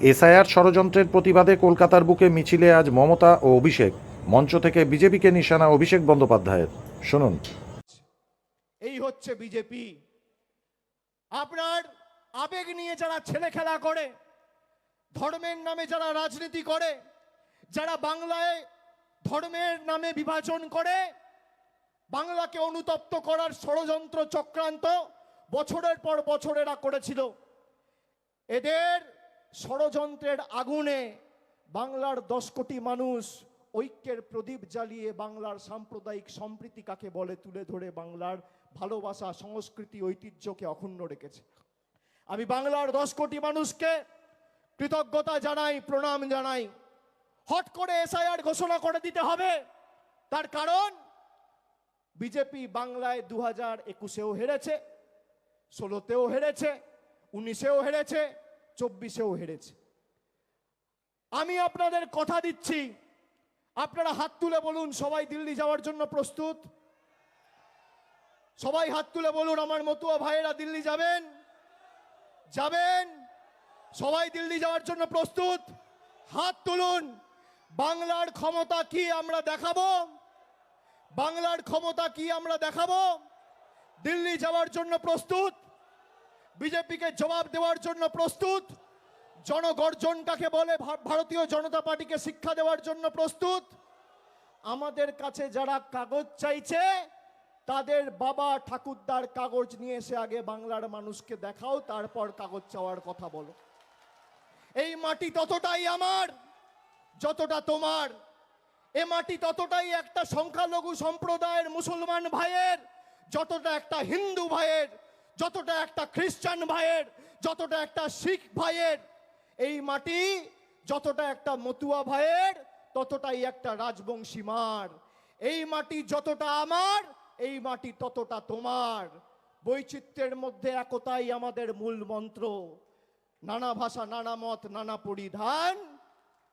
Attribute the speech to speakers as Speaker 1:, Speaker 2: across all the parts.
Speaker 1: SIR ষড়যন্ত্রের প্রতিবাদে কলকাতার বুকে মিছিলে আজ মমতা ও অভিষেক। মঞ্চ থেকে বিজেপিকে নিশানা অভিষেক বন্দ্যোপাধ্যায়ের। শুনুন।
Speaker 2: এই হচ্ছে বিজেপি। আপনার আবেগ নিয়ে যারা ছেলে খেলা করে, ধর্মের নামে যারা রাজনীতি করে, যারা বাংলায় ধর্মের নামে বিভাজন করে, বাংলাকে অনুতপ্ত করার ষড়যন্ত্র চক্রান্ত বছরের পর বছর এরা করেছিল। এদের ষড়যন্ত্রের আগুনে বাংলার দশ কোটি মানুষ ঐক্যের প্রদীপ জ্বালিয়ে বাংলার সাম্প্রদায়িক সম্প্রীতি কাকে বলে তুলে ধরে বাংলার ভালোবাসা, সংস্কৃতি, ঐতিহ্যকে অক্ষুণ্ণ রেখেছে। আমি বাংলার দশ কোটি মানুষকে কৃতজ্ঞতা জানাই, প্রণাম জানাই। হট করে এসআইআর ঘোষণা করে দিতে হবে। তার কারণ, বিজেপি বাংলায় দু হাজার একুশেও হেরেছে, ষোলোতেও হেরেছে, উনিশেও হেরেছে চব্বিশেও হেরেছে। আমি আপনাদের কথা দিচ্ছি। আপনারা হাত তুলে বলুন, সবাই দিল্লি যাওয়ার জন্য প্রস্তুত? সবাই হাত তুলে বলুন, আমার মতুয়া ভাইয়েরা দিল্লি যাবেন? যাবেন? সবাই দিল্লি যাওয়ার জন্য প্রস্তুত? হাত তুলুন। বাংলার ক্ষমতা কি আমরা দেখাবো? বাংলার ক্ষমতা কি আমরা দেখাবো? দিল্লি যাওয়ার জন্য প্রস্তুত? বিজেপিকে জবাব দেওয়ার জন্য প্রস্তুত। জনগর্জন কাকে বলে ভারতীয় জনতা পার্টিকে শিক্ষা দেওয়ার জন্য প্রস্তুত। আমাদের কাছে যারা কাগজ চাইছে, তাদের বাবা ঠাকুরদার কাগজ নিয়ে এসে আগে বাংলার মানুষকে দেখাও, তারপর কাগজ চাওয়ার কথা বলো। এই মাটি ততটাই আমার, যতটা তোমার। এ মাটি ততটাই একটা সংখ্যালঘু সম্প্রদায়ের মুসলমান ভাইয়ের, যতটা একটা হিন্দু ভাইয়ের। যতটা একটা খ্রিস্টান ভাইয়ের, যতটা একটা শিখ ভাইয়ের, এই মাটি যতটা একটা মতুয়া ভাইয়ের, ততটাই একটা রাজবংশী মার। এই মাটি যতটা আমার, এই মাটি ততটা তোমার। বৈচিত্র্যের মধ্যে একতাই আমাদের মূল মন্ত্র। নানা ভাষা, নানা মত, নানা পরিধান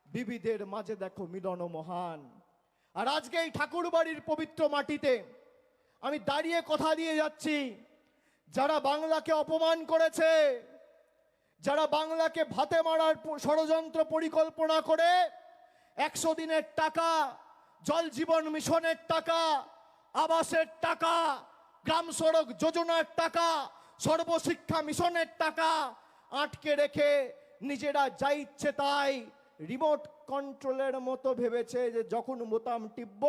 Speaker 2: বিবিধের মাঝে দেখো মিলন মহান। আর আজকে এই ঠাকুর বাড়ির পবিত্র মাটিতে আমি দাঁড়িয়ে কথা দিয়ে যাচ্ছি। যারা বাংলাকে অপমান করেছে, যারা বাংলাকে ভাতে মারার ষড়যন্ত্র পরিকল্পনা করে, একশো দিনের টাকা, জল জীবন মিশনের টাকা, আবাসের টাকা, গ্রাম সড়ক যোজনার টাকা, সর্বশিক্ষা মিশনের টাকা আটকে রেখে নিজেরা যা ইচ্ছে তাই রিমোট কন্ট্রোলের মতো ভেবেছে যে যখন বোতাম টিপব,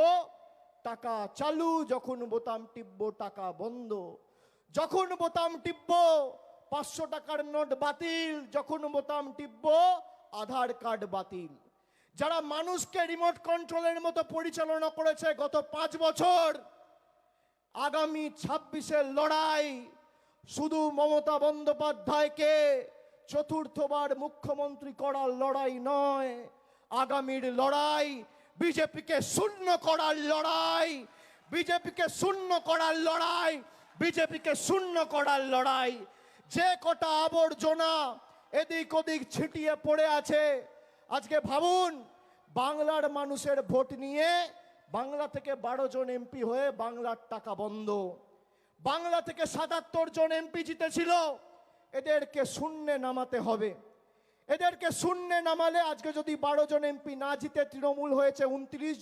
Speaker 2: টাকা চালু, যখন বোতাম টিপব, টাকা বন্ধ। যখন বোতাম টিপব, পাঁচশো টাকার নোট বাতিল। যখন বোতাম টিপব, আধার কার্ড বাতিল। যারা মানুষকে রিমোট কন্ট্রোলের মতো পরিচালনা করেছে গত পাঁচ বছর, আগামী ছাব্বিশের লড়াই শুধু মমতা বন্দ্যোপাধ্যায়কে চতুর্থবার মুখ্যমন্ত্রী করার লড়াই নয়, আগামীর লড়াই বিজেপিকে শূন্য করার লড়াই, বিজেপিকে শূন্য করার লড়াই বিজেপিকে শূন্য করার লড়াই। যে কটা আবর্জনা এদিক ওদিক ছিটিয়ে পড়ে আছে, আজকে ভাবুন, বাংলার মানুষের ভোট নিয়ে বাংলা থেকে বারো জন এমপি হয়ে বাংলার টাকা বন্ধ। বাংলা থেকে সাতাত্তর জন এমপি জিতেছিল, এদেরকে শূন্যে নামাতে হবে। এদেরকে শূন্যে নামালে আজকে যদি বারো জন এমপি না জিতে, তৃণমূল হয়েছে উনত্রিশ